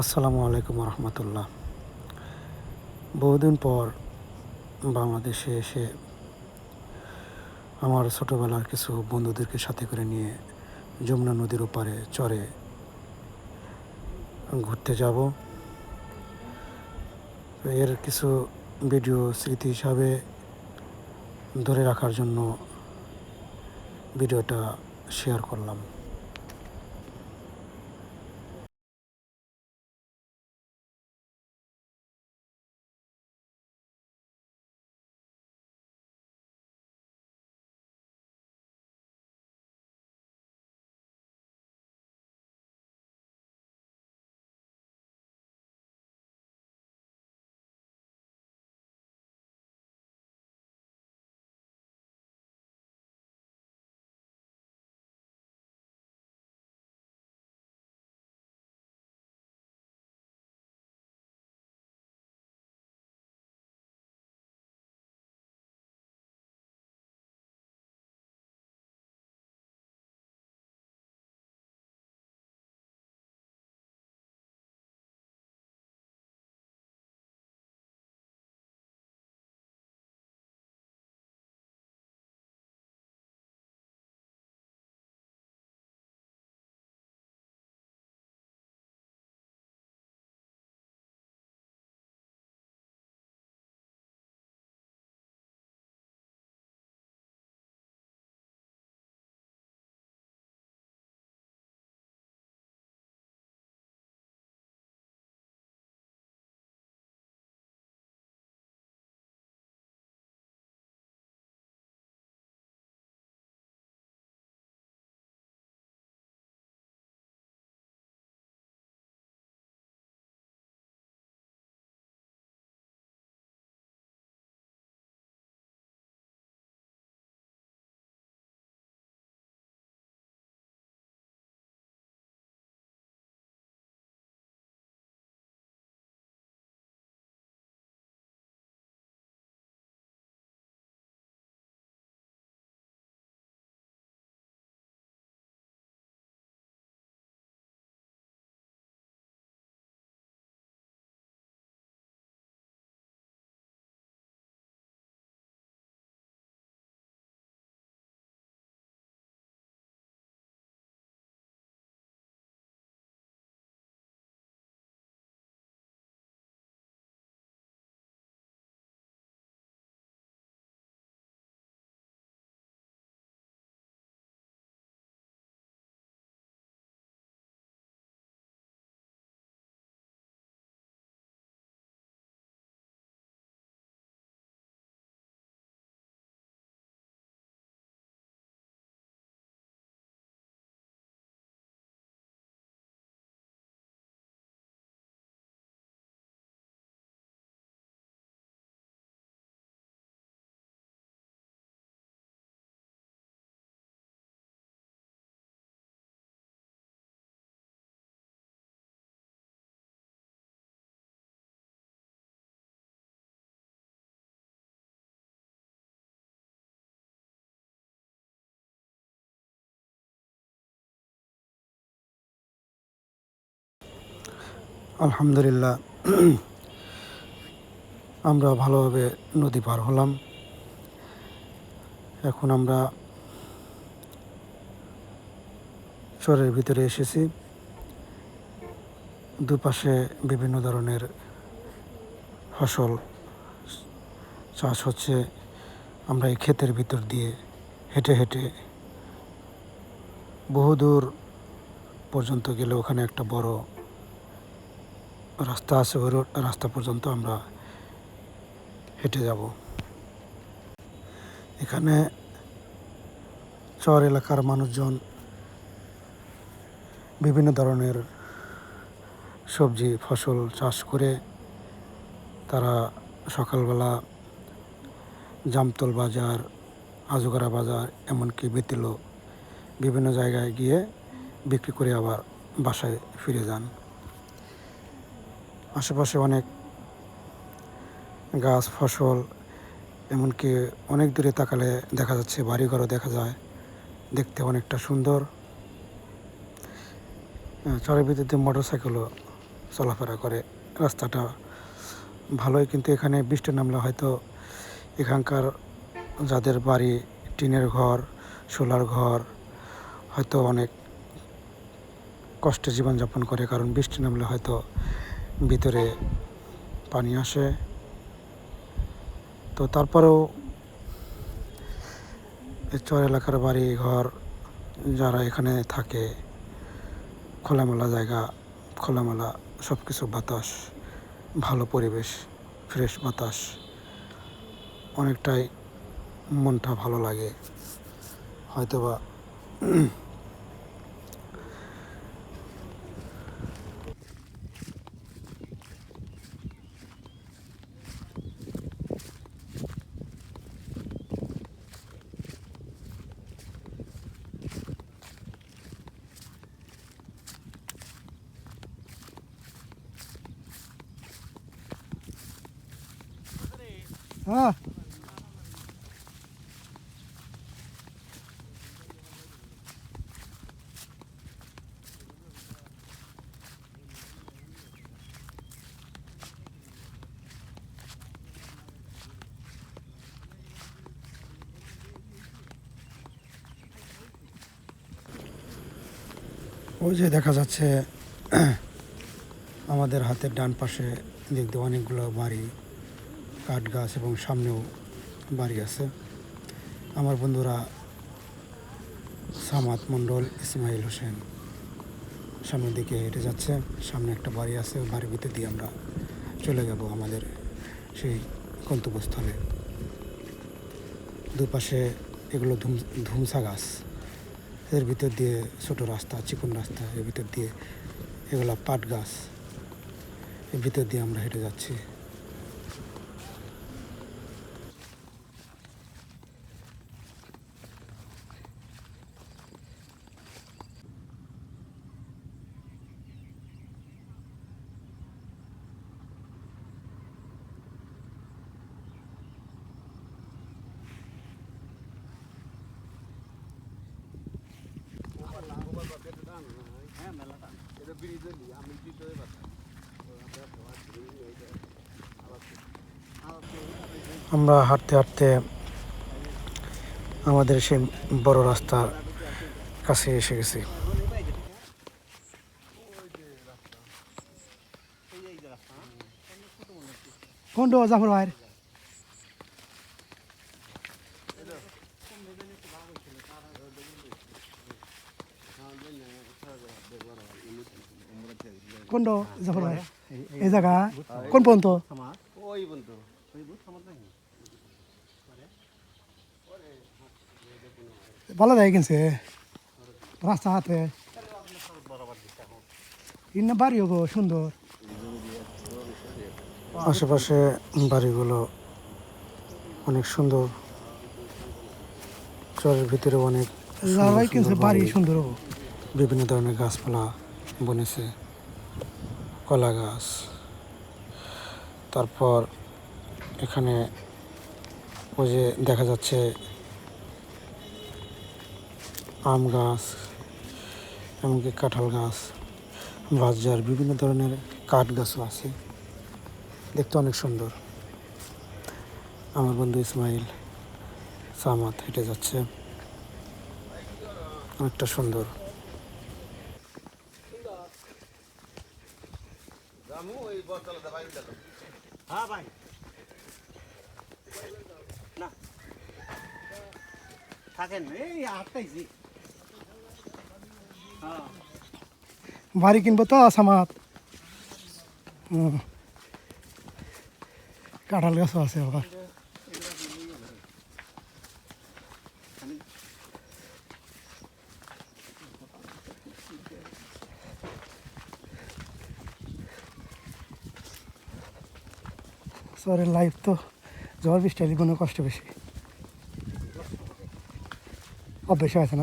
আসসালামু আলাইকুম রহমতুল্লাহ বহুদিন পর বাংলাদেশে এসে আমার ছোটোবেলার কিছু বন্ধুদেরকে সাথে করে নিয়ে যমুনা নদীর ওপারে চরে ঘুরতে যাব। এর কিছু ভিডিও স্মৃতি হিসাবে ধরে রাখার জন্য ভিডিওটা শেয়ার করলাম। আলহামদুলিল্লাহ, আমরা ভালোভাবে নদী পার হলাম। এখন আমরা চরের ভিতরে এসেছি। দুপাশে বিভিন্ন ধরনের ফসল চাষ হচ্ছে। আমরা এই ক্ষেতের ভিতর দিয়ে হেঁটে হেঁটে বহুদূর পর্যন্ত গেলে ওখানে একটা বড় রাস্তা আছে ওই রাস্তা পর্যন্ত আমরা হেঁটে যাব। এখানে চর এলাকার মানুষজন বিভিন্ন ধরনের সবজি, ফসল চাষ করে তারা সকালবেলা জামতল বাজার, আজগরা বাজার, এমনকি বেতিলো বিভিন্ন জায়গায় গিয়ে বিক্রি করে আবার বাসায় ফিরে যান। আশেপাশে অনেক গাছ, ফসল, এমনকি অনেক দূরে তাকালে দেখা যাচ্ছে বাড়িঘরও দেখা যায়। দেখতে অনেকটা সুন্দর। চরের ভিতর দিয়ে মোটর সাইকেলও চলাফেরা করে। রাস্তাটা ভালোই, কিন্তু এখানে বৃষ্টি নামলে হয়তো এখানকার যাদের বাড়ি, টিনের ঘর, সোলার ঘর, হয়তো অনেক কষ্টে জীবনযাপন করে, কারণ বৃষ্টি নামলে হয়তো ভিতরে পানি আসে। তো তারপরেও চর এলাকার বাড়ি, ঘর যারা এখানে থাকে, খোলামেলা জায়গা, খোলামেলা সব কিছু বাতাস, ভালো পরিবেশ, ফ্রেশ বাতাস, অনেকটাই মনটা ভালো লাগে। হয়তোবা হ্যাঁ ওই যে দেখা যাচ্ছে, আমাদের হাতের ডান পাশে দেখতে অনেকগুলো বাড়ি কাঠ গাছ এবং সামনেও বাড়ি আছে। আমার বন্ধুরা, সামাত মণ্ডল, ইসমাইল হোসেন, সামনের দিকে হেঁটে যাচ্ছে। সামনে একটা বাড়ি আছে বাড়ির ভিতর দিয়ে আমরা চলে যাব আমাদের সেই গন্তব্যস্থলে। দুপাশে এগুলো ধুম, ধুমসা গাছ। এর ভিতর দিয়ে ছোটো রাস্তা, চিকন রাস্তা, এর ভিতর দিয়ে এগুলো পাট গাছ, এর ভিতর দিয়ে আমরা হেঁটে যাচ্ছি। আমরা হাঁটতে হাঁটতে আমাদের সেই বড় রাস্তার কাছে এসে গেছি। কোনটো জাফর ভাইয়ের কোনটো জাফর ভাই এই জায়গা? কোন পর্যন্ত ওই বন্ধু ওই বুথ আমার নাই ভালো যায় কিনছে রাস্তা হাতে ইন্না বাড়িও গো সুন্দর আশেপাশে বাড়িগুলো অনেক সুন্দর চরের ভিতরে অনেক বাড়ি বাড়ি, সুন্দর। বিভিন্ন ধরনের গাছপালা বনেছে। কলা গাছ। তারপর এখানে ওই যে দেখা যাচ্ছে আম গাছ, এমনকি কাঁঠাল গাছ বাজার বিভিন্ন ধরনের কাঠ গাছও আছে। দেখতে অনেক সুন্দর। আমার বন্ধু ইসমাইল সামাত হেঁটে যাচ্ছে। অনেকটা সুন্দর রামু ওই বতলাতে বাইরে দিল হ্যাঁ ভাই না থাকেন এই আটটাইছি হ্যাঁ বাড়ি কিনবো তো আসামাত কাঁঠাল গাছও আছে আবার। শহরের লাইফ তো ঝড় বৃষ্টি কোনো কষ্ট বেশি অভ্যেস আছে না ই ভালো তো আবহাওয়া ভালো তো শহরের আবহাওয়া ভালো কোন জিনিসটা এখানে দূষিত আছে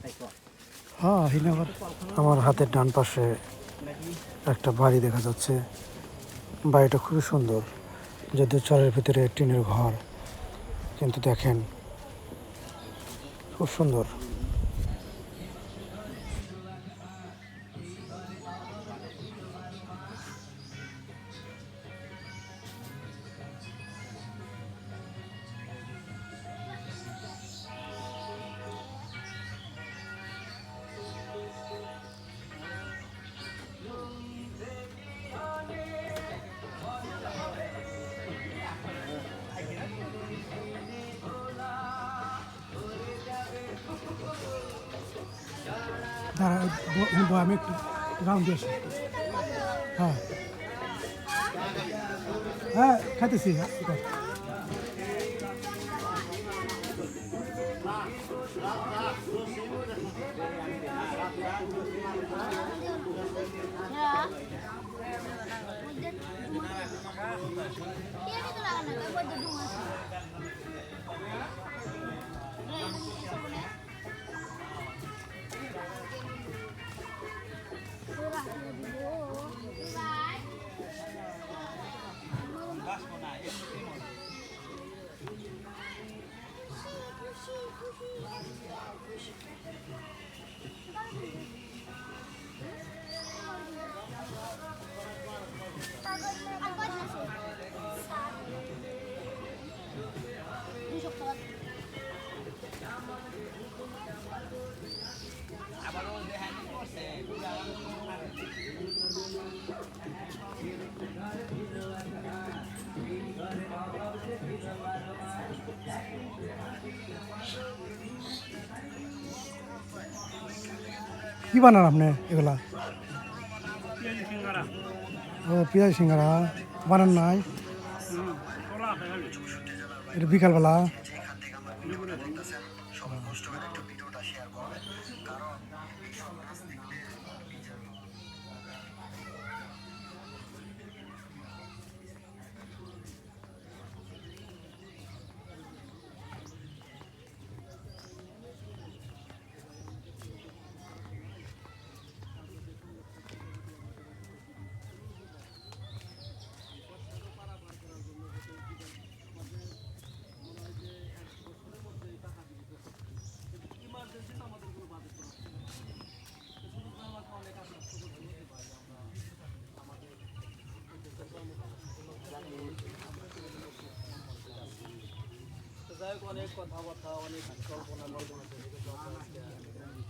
তাই তো হ্যাঁ আমার হাতের ডান পাশে একটা বাড়ি দেখা যাচ্ছে। বাড়িটা খুবই সুন্দর। যদিও চরের ভিতরে টিনের ঘর, কিন্তু দেখেন, খুব সুন্দর। ব- আমি একটু রাউন্ড দিয়ে হ্যাঁ। হ্যাঁ খাইতেছি হ্যাঁ, কি বানান আপনি এগুলা? ও পেঁয়াজ সিঙ্গারা। বানান নাই? এটা বিকালবেলা? যাই অনেক কথাবার্তা অনেক কল্পনা কল্পনা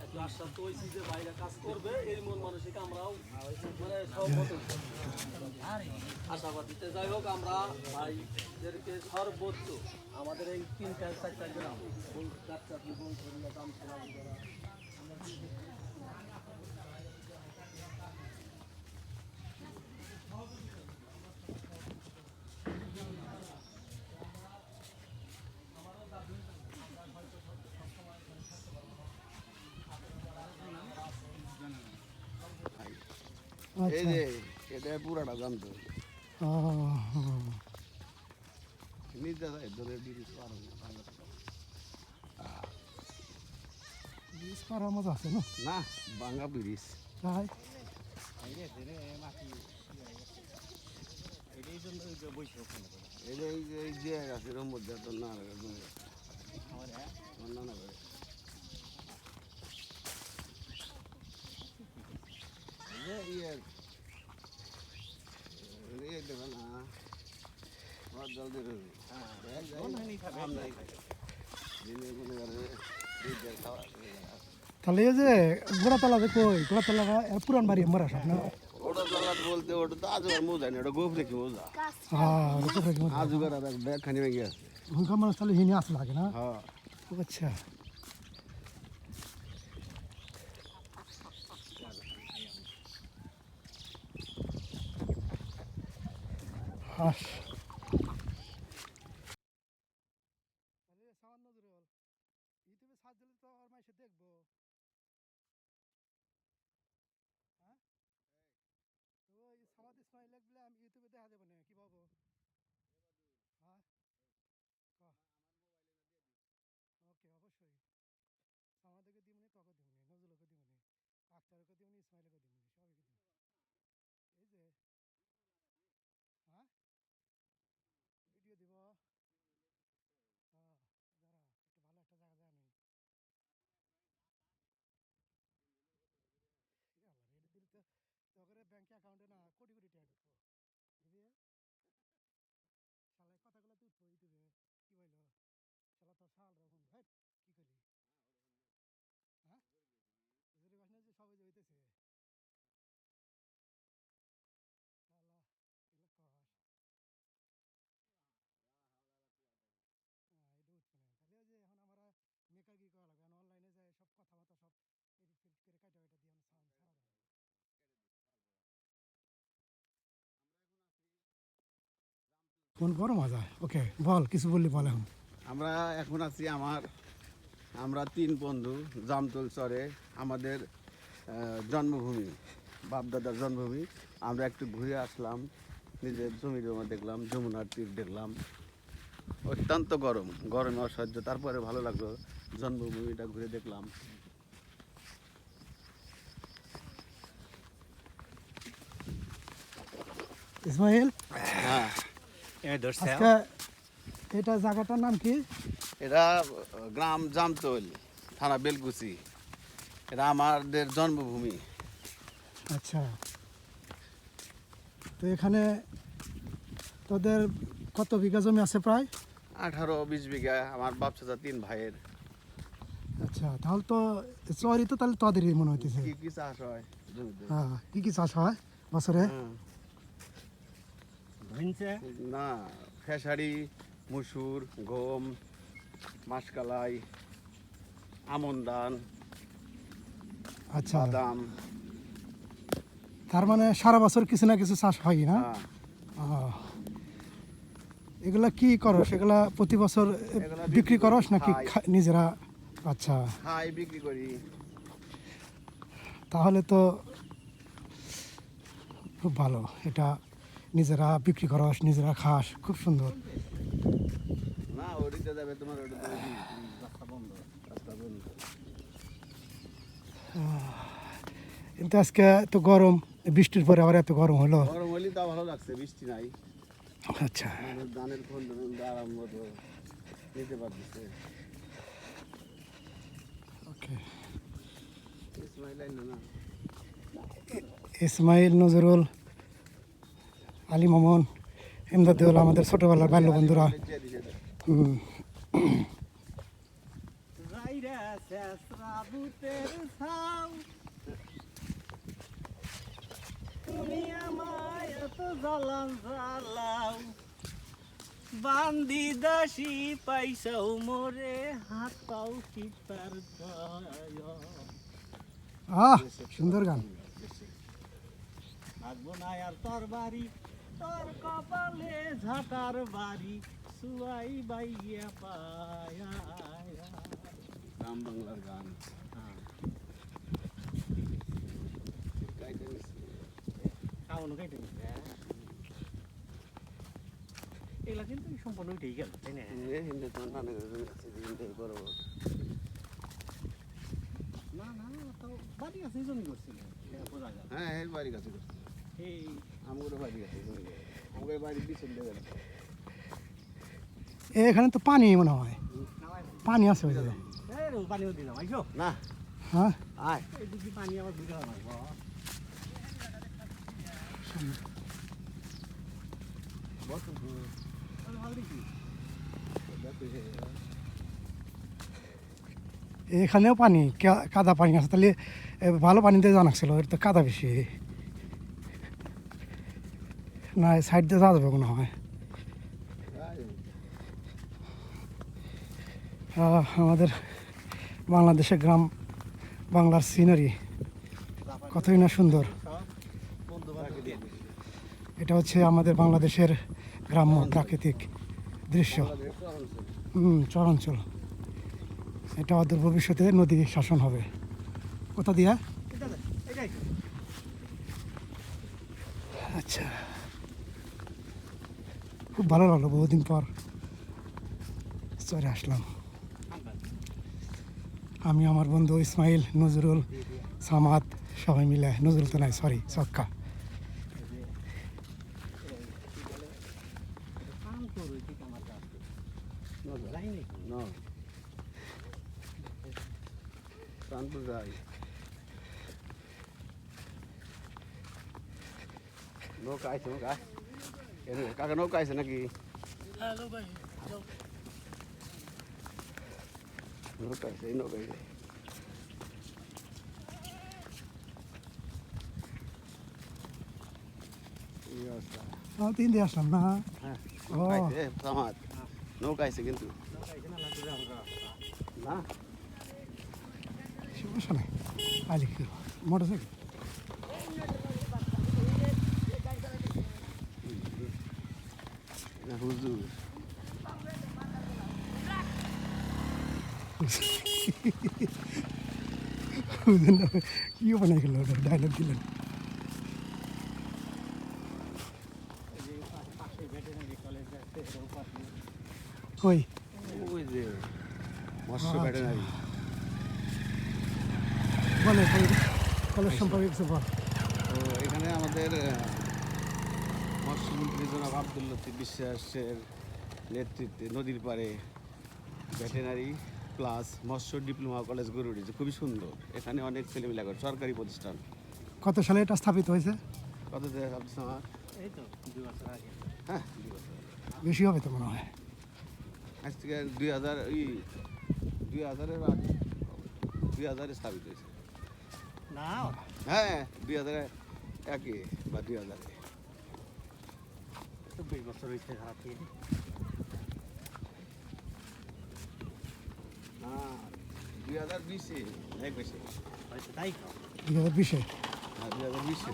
একটু আশ্বাস হয়েছি যে বাইরে কাজ করবে এই মন মানসিক আমরাও মানে সহমত হয়েছি। আশাবাদীতে যাই হোক আমরা ভাইদেরকে সর্বোচ্চ আমাদের এই তিনটা চারটা গ্রাম চারটা জীবন দাম এই আচ্ছা যে এটা পুরাটা জানতো নিজে যায় ধরে বিরিজ পারো মজা আছে না না বাঙ্গা বিরিজ তাই এই যে এই যে গাছের মধ্যে না করে যে ইয়ে ইয়ে দেবে না আমার জলদি রবি দিনে কোনো করে খাওয়া তাহলে এই যে গোড়াতলা যে কই গোড়াতলা পুরান বাড়ি আমার সব না? ওটা বলতে ওটা তো আজুগার মোজা না ওটা গোপ রেখে মোজা হ্যাঁ ওটা ফেক মতো আজুগার আর এক ব্যাগ খানি ভেঙে আছে। হুনকার মানুষ তাহলে হিনি আসে লাগে না? হ্যাঁ। আচ্ছা। হাস ইউটিউবে সার্চ দিলে তো আর মাইসে দেখব হ্যাঁ ওই সামাদ ইসমাইল লাগলে আমি ইউটিউবে দেখা যাবে না কি পাবো হ্যাঁ ওকে অবশ্যই সামাদেরকে দিমনি তোকে দিমনি নজরুলকে দিমনি ইসমাইলকে দিমনি সবাইকে দিমনি এই যে হ্যাঁ ভিডিও দিব দাঁড়া একটু ভালো একটা জায়গা জানি দিল তো তোকে ব্যাংক অ্যাকাউন্টে না কোটি কোটি টাকা ঢুকবো বুঝলি শালায় কথাগুলো তো উঠবো ইউটিউবে কি বলল শালা তো শাল রকম হ্যাঁ কি করলি হ্যাঁ যদি বাসনা যে সবাই যে হইতেছে শালা এগুলো কস হ্যাঁ এটা উঠবে না তাহলে ওই যে এখন আমরা মেকার কি করা লাগবে অনলাইনে যায় সব মন বড় মজা ওকে বল কিছু বললি বল এখন। আমরা এখন আছি আমার আমরা তিন বন্ধু জামতল চরে আমাদের জন্মভূমি বাপদাদার জন্মভূমি। আমরা একটু ঘুরে আসলাম নিজের জমি জমা দেখলাম যমুনার তীর দেখলাম। অত্যন্ত গরম গরমে অসহ্য তারপরে ভালো লাগল জন্মভূমিটা ঘুরে দেখলাম। ইসমাইল? হ্যাঁ। আজকে এটা জায়গাটার নাম কি? এটা গ্রাম জামতল থানা বেলকুচি। এটা আমাদের জন্মভূমি। আচ্ছা। তো এখানে তোদের কত বিঘা জমি আছে প্রায়? আঠারো বিশ বিঘা আমার বাপ চাচা তিন ভাইয়ের। আচ্ছা তাহলে তো চরি তো তাহলে তোদেরই মনে হইতেছে। কি কি চাষ হয়? হ্যাঁ কি কি চাষ হয় বছরে? না খেসারি মুসুর গম মাসকালাই আমন ধান আচ্ছা। বাদাম। তার মানে সারা বছর কিছু না কিছু চাষ হয় না? হ্যাঁ। এগুলা কি করস? এগুলা প্রতি বছর বিক্রি করস নাকি। নিজেরা? আচ্ছা। খাই বিক্রি করি। তাহলে তো খুব ভালো। এটা নিজেরা বিক্রি করস নিজেরা খাস খুব সুন্দর। কিন্তু আজকে তো গরম বৃষ্টির পরে আবার এত গরম হলো। গরম হলে তা ভালো লাগছে বৃষ্টি নাই। আচ্ছা। ধানের খন্ড আরম্ভ তো নিতে পারতেছে। ওকে না। ইসমাইল নজরুল আলী মামুন এমদাদুল আমাদের ছোটবেলার বাল্য বন্ধুরা। বান্দি দাসী পাইসাও মোরে হাত পাও দয়া আহ সুন্দর গান। আর তোর বাড়ি তোর কপালে ঝাঁটার বাড়ি সুয়াই বাইয়া পায়া। গ্রাম বাংলার গান। নিছি। খাওয়ানো খাইতে নিচ্ছে এগুলা কিন্তু সম্পূর্ণ উঠেই গেল তাই না? এ হিন্দু তো নানা জমি আছে যে হিন্দু বড় বড়। না না তাও বাড়ি আছে জমি করছিল যায়। হ্যাঁ বাড়ি কাছে করছে। এই এখানে তো পানি মনে হয়। পানি আছে ওই জায়গায়। না। হ্যাঁ? পানি আবার এখানেও পানি কাদা পানি আছে তাহলে ভালো পানিতে জানা ছিল এটা তো কাদা বেশি। না সাইড দিয়ে যাবে মনে হয়। আমাদের বাংলাদেশের গ্রাম, বাংলার সিনারি কতই না সুন্দর। এটা হচ্ছে আমাদের বাংলাদেশের গ্রাম্য প্রাকৃতিক দৃশ্য। হুম, চরাঞ্চল। এটা অদূর ভবিষ্যতে নদী শাসন হবে। কোথা দিয়া? আচ্ছা। খুব ভালো লাগল বহুদিন পর চলে আসলাম আমি আমার বন্ধু ইসমাইল নজরুল সামাদ সবাই মিলে নজরুল তো নাই সরি সক্কা কাম করো ঠিক আমার কাকা নৌকা আছে নাকি নৌকা আছে এই নৌকা আছে তিন দিয়ে আসলাম না হ্যাঁ। নৌকা আছে কিন্তু না সমস্যা নাই আলি সাইকেল হুজুর কি বানাই গেল ডায়লগ দিলেন। কই ওই যে মৎস্য ভেটেনারি। বলে কলেজ সম্পর্কে কিছু বল। তো এখানে আমাদের মৎস্যমন্ত্রী জনাব আব্দুল লতিফ বিশ্বাসের নেতৃত্বে নদীর পাড়ে ভেটেনারি প্লাস মৎস্য ডিপ্লোমা কলেজ গড়ে উঠেছে। খুবই সুন্দর। এখানে অনেক ছেলেমেলা করে সরকারি প্রতিষ্ঠান। কত সালে এটা স্থাপিত হয়েছে? কত হ্যাঁ বেশি হবে তো মনে হয়। আজ থেকে দুই হাজার ওই দুই হাজারের আগে দুই হাজারে স্থাপিত হয়েছে। না হ্যাঁ দুই হাজার একে বা দুই হাজারে। চব্বিশ বছর হয়েছে খারাপ থেকে দুই হাজার বিশে। এক বেশি তাই দুই হাজার বিশে দুই হাজার বিশে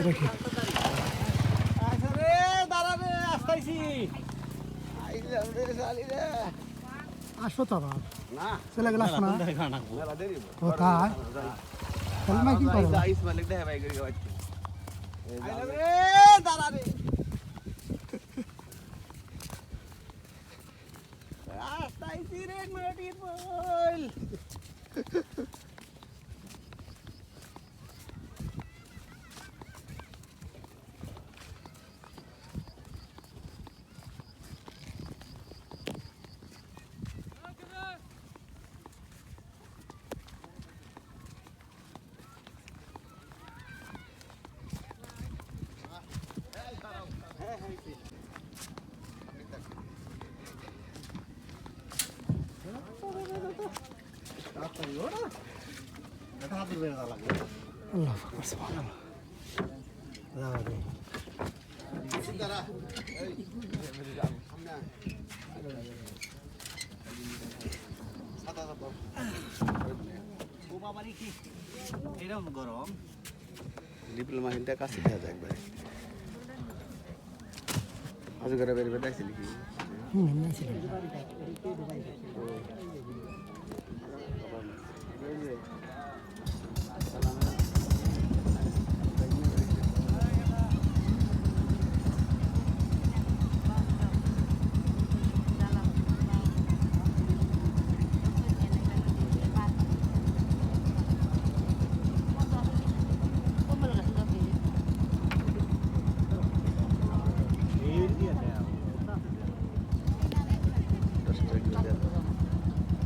এটা কি? রে দাঁড়া রে আসতেছি আসব তো আবার না চলে গেলে আসব না ও তাই তাহলে না কি করব আইস মালিক দেয় ভাই গড়ি গাওয়াচ্ছি আইলাম and period multiple. এরকম গরম ডিপ্লোমা হিলটা কাছে দেওয়া যায় একবারে আজ করে বের বের আসছিলি কি হুম, এমনি ছিল।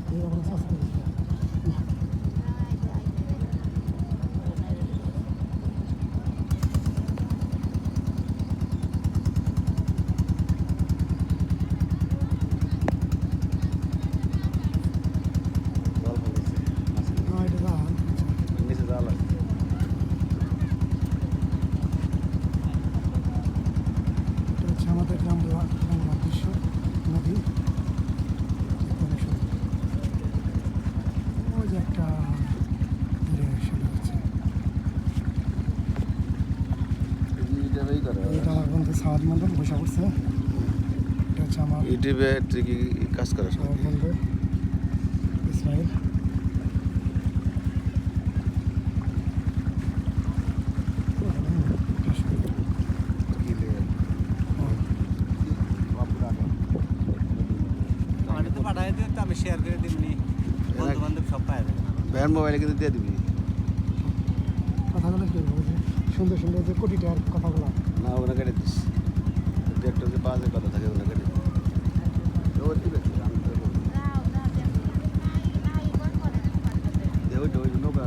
এই রকম সস্তা দিচ্ছে। না, এটা দাম। নিচে জাল আছে এটা হচ্ছে আমাদের গ্রাম গ্রামের দৃশ্য নদী দেখতে অনেক সুন্দর। ওই যে একটা দূরে সেটা হচ্ছে ইউটিউবেই করে এটা সাহাদ মন্ডল বসে পড়ছে। এটা হচ্ছে আমার ইউটিউবে কি কাজ করিস আমার বন্ধু ইসমাইল। পাঠাই তো আমি শেয়ার করে দিবনি বন্ধু বান্ধব সব পাই যাবে ভ্যান মোবাইলে কিন্তু দিয়ে দিবি। কথাগুলো কি সুন্দর সুন্দর যে কোটি টাকার কথাগুলো। না ওখানে কেটে দিস। একটা যে বাজে কথা থাকে ওনাকে কেটে দিস ও দিবে আমি তো বলব। দে ওই নৌকা